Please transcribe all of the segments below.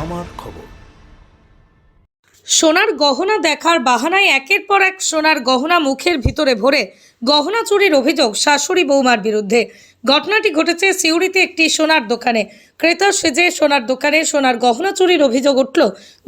আমার খবর। সোনার গহনা দেখার বাহানায় একের পর এক সোনার গহনা মুখের ভিতরে ভরে গহনা চুরির অভিযোগ শাশুড়ি বৌমার বিরুদ্ধে। ঘটনাটি ঘটেছে সিউড়িতে একটি সোনার দোকানে। ক্রেতা সেজে সোনার দোকানে সোনার গহনা চুরির অভিযোগ উঠল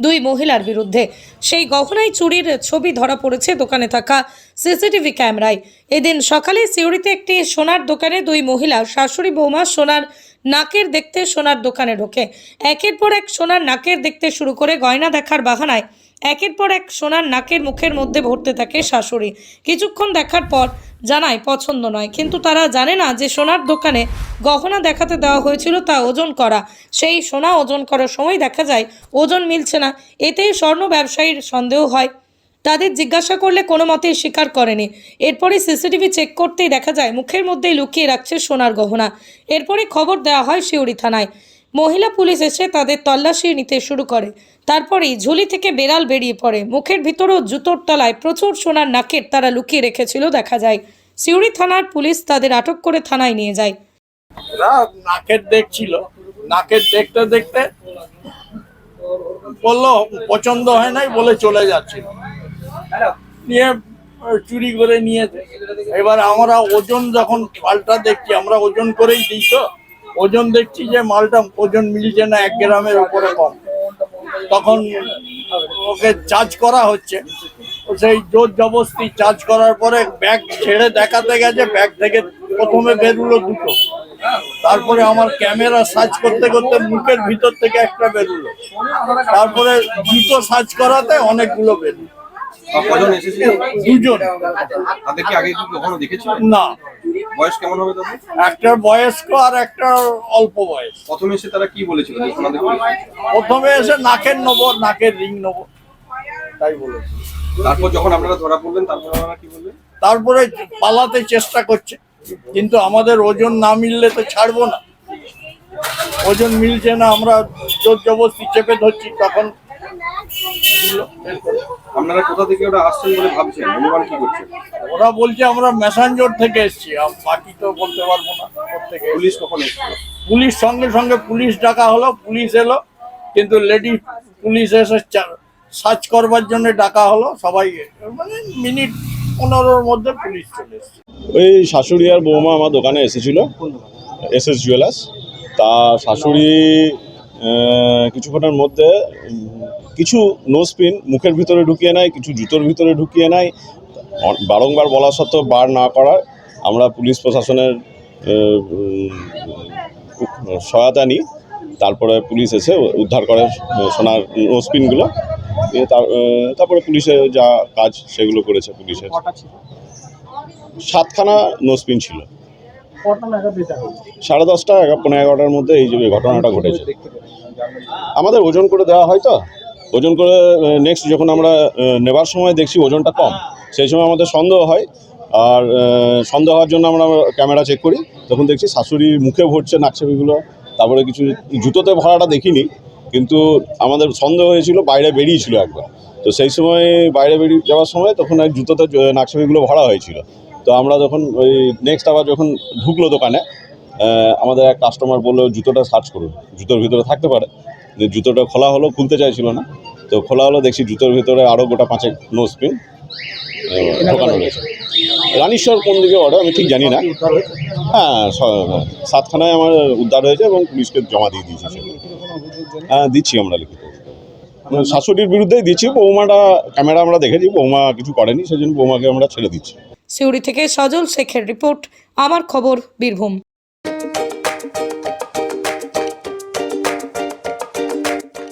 দুই মহিলার বিরুদ্ধে। সেই গহনায় চুরির ছবি ধরা পড়েছে দোকানে থাকা সিসিটিভি ক্যামেরায়। এদিন সকালে সিউড়িতে একটি সোনার দোকানে দুই মহিলা, শাশুড়ি বৌমা, সোনার নাকের দেখতে সোনার দোকানে ঢোকে। একের পর এক সোনার নাকের দেখতে শুরু করে গয়না দেখার বাহানায়, একের পর এক সোনার নাকের মুখের মধ্যে ভরতে থাকে শাশুড়ি। কিছুক্ষণ দেখার পর জানায়, পছন্দ নয়। কিন্তু তারা জানে না যে সোনার দোকানে গহনা দেখাতে দেওয়া হয়েছিল তা ওজন করা। সেই সোনা ওজন করার সময় দেখা যায়, ওজন মিলছে না। এতেই স্বর্ণ ব্যবসায়ীর সন্দেহ হয়। তাদের জিজ্ঞাসা করলে কোনো মতেই স্বীকার করেনি। এরপরে সিসিটিভি চেক করতেই দেখা যায়, মুখের মধ্যেই লুকিয়ে রাখছে সোনার গহনা। এরপরে খবর দেওয়া হয় শিউড়ি থানায়। মহিলা পুলিশ এসে তাদের তল্লাশি নিতে শুরু করে। তারপরেই ঝুলি থেকে বেড়াল বেরিয়ে পড়ে। মুখের ভিতরেও জুতোর তলায় প্রচুর সোনার নাকের তারা লুকিয়ে রেখেছিল দেখা যায়। সিউড়ি থানার পুলিশ তাদের আটক করে থানায় নিয়ে যায়। নাকের দেখছিল নাকের দেখতে দেখতে বলল, পছন্দ হয় নাই বলে চলে যাচ্ছিল। নিয়ে চুরি করে নিয়েছে এবার আমরা ওজন যখন মালটা দেখছি, আমরা ওজন করেই দিই তো। ওজন দেখছি যে মালটা ওজন মিলছে না, এক গ্রামের উপরে কম। তখন ওকে চার্জ করা হচ্ছে। সেই জোর জবস্তি চার্জ করার পরে ব্যাগ ছেড়ে দেখাতে গেছে ব্যাগ থেকে প্রথমে বেরুলো দুটো। তারপরে আমার ক্যামেরা সার্চ করতে করতে মুখের ভিতর থেকে একটা বেরুলো। তারপরে জুতো সার্চ করাতে অনেকগুলো বেরুলো। কজন এসেছিল দুজন। তাদেরকে আগে কি কখনো দেখেছিল না। বয়স কেমন হবে তাদের? একটার বয়স্ক আর একটা অল্প বয়স। প্রথমে এসে তারা কি বলেছিল? প্রথমে এসে নাকের নেব নাকের রিং নেব তাই বলেছে। তারপর যখন আপনারা ধরা পড়লেন তারপর আপনারা কি বললেন? তারপরে পালাতে চেষ্টা করছে। কিন্তু আমাদের ওজন না মিললে তো ছাড়বো না। ওজন মিলছে না আমরা জোর জবরদস্তি চেপে ধরছি তখন। আপনারা কোথা থেকে ওটা আসছেন বলে ভাবছেন? অনুমান কি করছেন? ওরা বলছে আমরা ম্যাসাঞ্জোর থেকে এসছি। বাকি তো বলতে পারব না কোত্থেকে পুলিশ কখন এসেছিল? পুলিশ সঙ্গে সঙ্গে পুলিশ ডাকা হলো পুলিশ এলো কিন্তু লেডি পুলিশ এসে সার্চ করবার জন্য ডাকা হলো সবাই মানে মিনিট পনেরোর মধ্যে পুলিশ চলে এসছে। ওই শাশুড়ি আর বৌমা আমার দোকানে এসেছিল এস এস জুয়েলার্স। তা শাশুড়ি কিছুক্ষণের মধ্যে কিছু পিন মুখের ভিতরে ঢুকিয়ে নেয় কিছু জুতোর ভিতরে ঢুকিয়ে নেয়। বারংবার বলা সত্ত্বেও বার না করার আমরা পুলিশ প্রশাসনের সহায়তা নিই। তারপরে পুলিশ এসে উদ্ধার করে সোনার নোজ পিনগুলো দিয়ে তার- তারপরে পুলিশের যা কাজ সেগুলো করেছে পুলিশের। সাতখানা নোসপিন ছিল। সাড়ে দশটা পনেরো এগারোটার মধ্যে এই যে ঘটনাটা ঘটেছে। আমাদের ওজন করে দেওয়া হয় তো? ওজন করে নেক্সট যখন আমরা নেবার সময় দেখছি ওজনটা কম, সেই সময় আমাদের সন্দেহ হয়। আর সন্দেহ হওয়ার জন্য আমরা ক্যামেরা চেক করি। তখন দেখছি শাশুড়ি মুখে ভরছে নাকছবিগুলো তারপরে কিছু জুতোতে ভরাটা দেখিনি, কিন্তু আমাদের সন্দেহ হয়েছিল, বাইরে বেরিয়েছিল একবার। তো সেই সময় বাইরে বেরিয়ে যাওয়ার সময় তখন এক জুতোতে নাকছবিগুলো ভরা হয়েছিল। তো আমরা যখন ওই নেক্সট আবার যখন ঢুকলো দোকানে আমাদের এক কাস্টমার বলল, জুতোটা সার্চ করুন। জুতোর ভিতরে থাকতে পারে। যে জুতোটা খোলা হলো খুলতে চাইছিল না। তো খোলা হলো দেখছি জুতোর ভিতরে আরও গোটা পাঁচেক নো স্পিন ঢোকানো রয়েছে। রানীশ্বর কোন দিকে অর্ডার আমি ঠিক জানি না। হ্যাঁ সাতখানায় আমার উদ্ধার হয়েছে এবং পুলিশকে জমা দিয়ে দিয়েছি সেগুলো হ্যাঁ দিচ্ছি আমরা লিখিত। মানে শাশুড়ির বিরুদ্ধেই দিচ্ছি বৌমাটা ক্যামেরা আমরা দেখেছি বৌমা কিছু করেনি সেই জন্য বৌমাকে আমরা ছেড়ে দিচ্ছি। সিউড়ি থেকে সজল শেখের রিপোর্ট আমার খবর বীরভূম।